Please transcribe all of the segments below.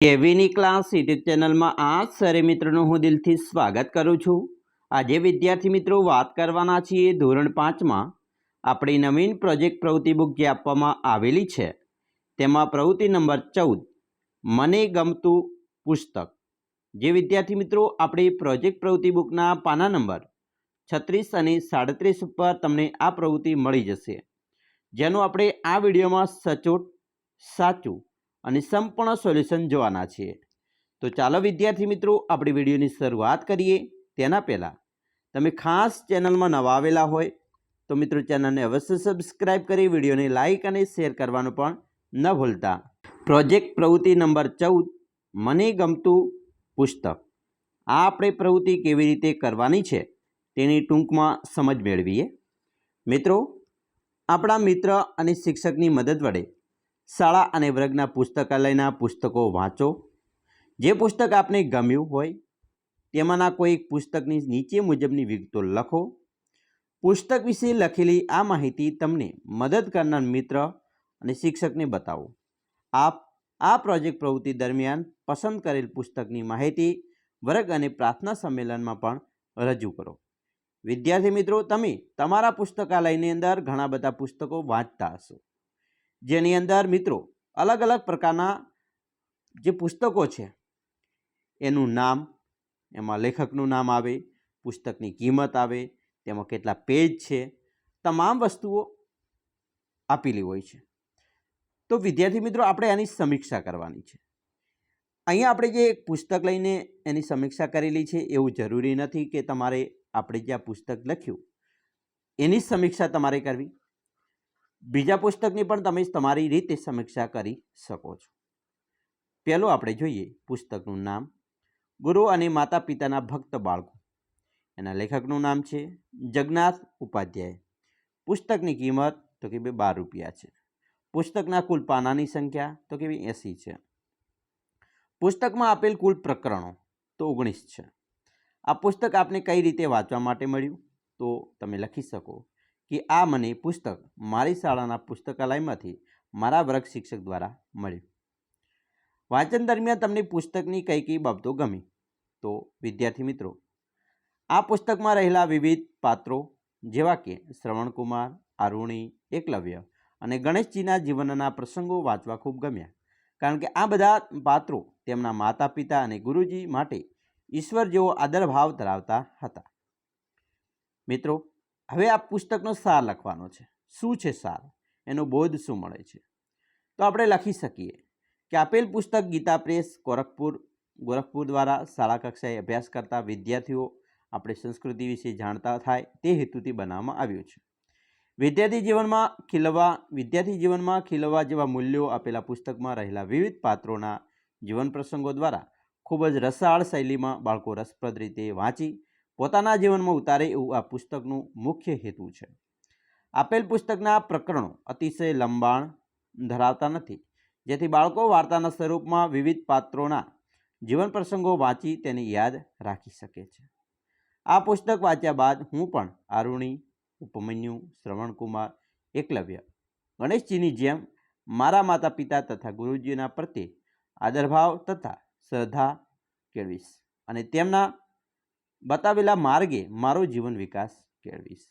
કેવીની class YouTube ચેનલમાં આ સરે મિત્રોનું હું દિલથી સ્વાગત કરું છું. આજે વિદ્યાર્થી મિત્રો વાત કરવાના છીએ ધોરણ પાંચમાં. આપણી નવીન પ્રોજેક્ટ પ્રવૃત્તિ બુક જે આપવામાં આવેલી છે, તેમાં પ્રવૃત્તિ નંબર ચૌદ, મને ગમતું પુસ્તક. જે વિદ્યાર્થી મિત્રો આપણી પ્રોજેક્ટ પ્રવૃત્તિ બુકના પાના નંબર છત્રીસ અને સાડત્રીસ ઉપર તમને આ પ્રવૃત્તિ મળી જશે. જેનું આપણે આ વિડીયોમાં સચોટ સાચું અને સંપૂર્ણ સોલ્યુશન જોવાના છીએ. તો ચાલો વિદ્યાર્થી મિત્રો, આપણી વિડીયોની શરૂઆત કરીએ. તેના પહેલાં, તમે ખાસ ચેનલમાં નવા આવેલા હોય, તો મિત્રો ચેનલને અવશ્ય સબસ્ક્રાઇબ કરી, વિડીયોને લાઇક અને શેર કરવાનું પણ ન ભૂલતા. પ્રોજેક્ટ પ્રવૃત્તિ નંબર ચૌદ, મને ગમતું પુસ્તક. આ આપણે પ્રવૃત્તિ કેવી રીતે કરવાની છે, તેની ટૂંકમાં સમજ મેળવીએ. મિત્રો, આપણા મિત્ર અને શિક્ષકની મદદ વડે શાળા અને વર્ગના પુસ્તકાલયના પુસ્તકો વાંચો. જે પુસ્તક આપને ગમ્યું હોય, તેમાંના કોઈ પુસ્તકની નીચે મુજબની વિગતો લખો. પુસ્તક વિશે લખેલી આ માહિતી તમને મદદ કરનાર મિત્ર અને શિક્ષકને બતાવો. આપ આ પ્રોજેક્ટ પ્રવૃત્તિ દરમિયાન પસંદ કરેલ પુસ્તકની માહિતી, વર્ગ અને પ્રાર્થના સંમેલનમાં પણ રજૂ કરો. વિદ્યાર્થી મિત્રો, તમે તમારા પુસ્તકાલયની અંદર ઘણા બધા પુસ્તકો વાંચતા હશો. જેની અંદર મિત્રો અલગ અલગ પ્રકારના જે પુસ્તકો છે, એનું નામ, એમાં લેખકનું નામ આવે, પુસ્તકની કિંમત આવે, તેમાં કેટલા પેજ છે, તમામ વસ્તુઓ આપેલી હોય છે. તો વિદ્યાર્થી મિત્રો, આપણે આની સમીક્ષા કરવાની છે. અહીંયા આપણે જે એક પુસ્તક લઈને એની સમીક્ષા કરેલી છે, એવું જરૂરી નથી કે તમારે આપણે જે આ પુસ્તક લખ્યું, એની સમીક્ષા તમારે કરવી. બીજા પુસ્તકની પણ તમે તમારી રીતે સમીક્ષા કરી શકો છો. પહેલું આપણે જોઈએ પુસ્તકનું નામ. ગુરુ અને માતા પિતાના ભક્ત બાળકો. એના લેખકનું નામ છે જગન્નાથ ઉપાધ્યાય. પુસ્તકની કિંમત તો કે બાર રૂપિયા છે. પુસ્તકના કુલ પાનાની સંખ્યા તો કે ભાઈ એંસી છે. પુસ્તકમાં આપેલ કુલ પ્રકરણો તો ઓગણીસ છે. આ પુસ્તક આપને કઈ રીતે વાંચવા માટે મળ્યું? તો તમે લખી શકો. કે આ મને પુસ્તક મારી શાળાના પુસ્તકાલયમાંથી મારા વર્ગ શિક્ષક દ્વારા મળ્યું. વાંચન દરમિયાન તમને પુસ્તકની કઈ કઈ બાબતો ગમી? તો વિદ્યાર્થી મિત્રો, આ પુસ્તકમાં રહેલા વિવિધ પાત્રો જેવા કે શ્રવણકુમાર, આરુણી, એકલવ્ય અને ગણેશજીના જીવનના પ્રસંગો વાંચવા ખૂબ ગમ્યા. કારણ કે આ બધા પાત્રો તેમના માતા પિતા અને ગુરુજી માટે ઈશ્વર જેવો આદરભાવ ધરાવતા હતા. મિત્રો હવે આ પુસ્તકનો સાર લખવાનો છે. શું છે સાર? એનો બોધ શું મળે છે? તો આપણે લખી શકીએ કે આપેલ પુસ્તક ગીતા પ્રેસ ગોરખપુર ગોરખપુર દ્વારા શાળા કક્ષાએ અભ્યાસ કરતા વિદ્યાર્થીઓ આપણે સંસ્કૃતિ વિશે જાણતા થાય તે હેતુથી બનાવવામાં આવ્યું છે. વિદ્યાર્થી જીવનમાં ખીલવા, વિદ્યાર્થી જીવનમાં ખીલવા જેવા મૂલ્યો આપેલા પુસ્તકમાં રહેલા વિવિધ પાત્રોના જીવન પ્રસંગો દ્વારા ખૂબ જ રસાળ શૈલીમાં બાળકો રસપ્રદ રીતે વાંચી પોતાના જીવનમાં ઉતારે એવું આ પુસ્તકનું મુખ્ય હેતુ છે. આપેલ પુસ્તકના પ્રકરણો અતિશય લંબાણ ધરાવતા નથી, જેથી બાળકો વાર્તાના સ્વરૂપમાં વિવિધ પાત્રોના જીવન પ્રસંગો વાંચી તેને યાદ રાખી શકે છે. આ પુસ્તક વાંચ્યા બાદ હું પણ આરુણી, ઉપમન્યુ, શ્રવણકુમાર, એકલવ્ય, ગણેશજીની જેમ મારા માતા પિતા તથા ગુરુજીના પ્રત્યે આદરભાવ તથા શ્રદ્ધા કેળવીશ અને તેમના બતાવેલા માર્ગે મારો જીવન વિકાસ કેળવીશ.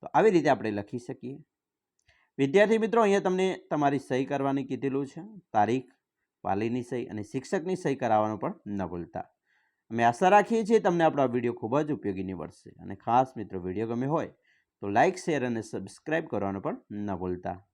તો આવી રીતે આપણે લખી શકીએ. વિદ્યાર્થી મિત્રો, અહીંયા તમને તમારી સહી કરવાની કીધેલું છે. તારીખ, વાલીની સહી અને શિક્ષકની સહી કરાવવાનું પણ ન ભૂલતા. અમે આશા રાખીએ છીએ તમને આપણો આ વીડિયો ખૂબ જ ઉપયોગી નીવડશે. અને ખાસ મિત્રો, વીડિયો ગમે હોય તો લાઇક શેર અને સબસ્ક્રાઈબ કરવાનું પણ ન ભૂલતા.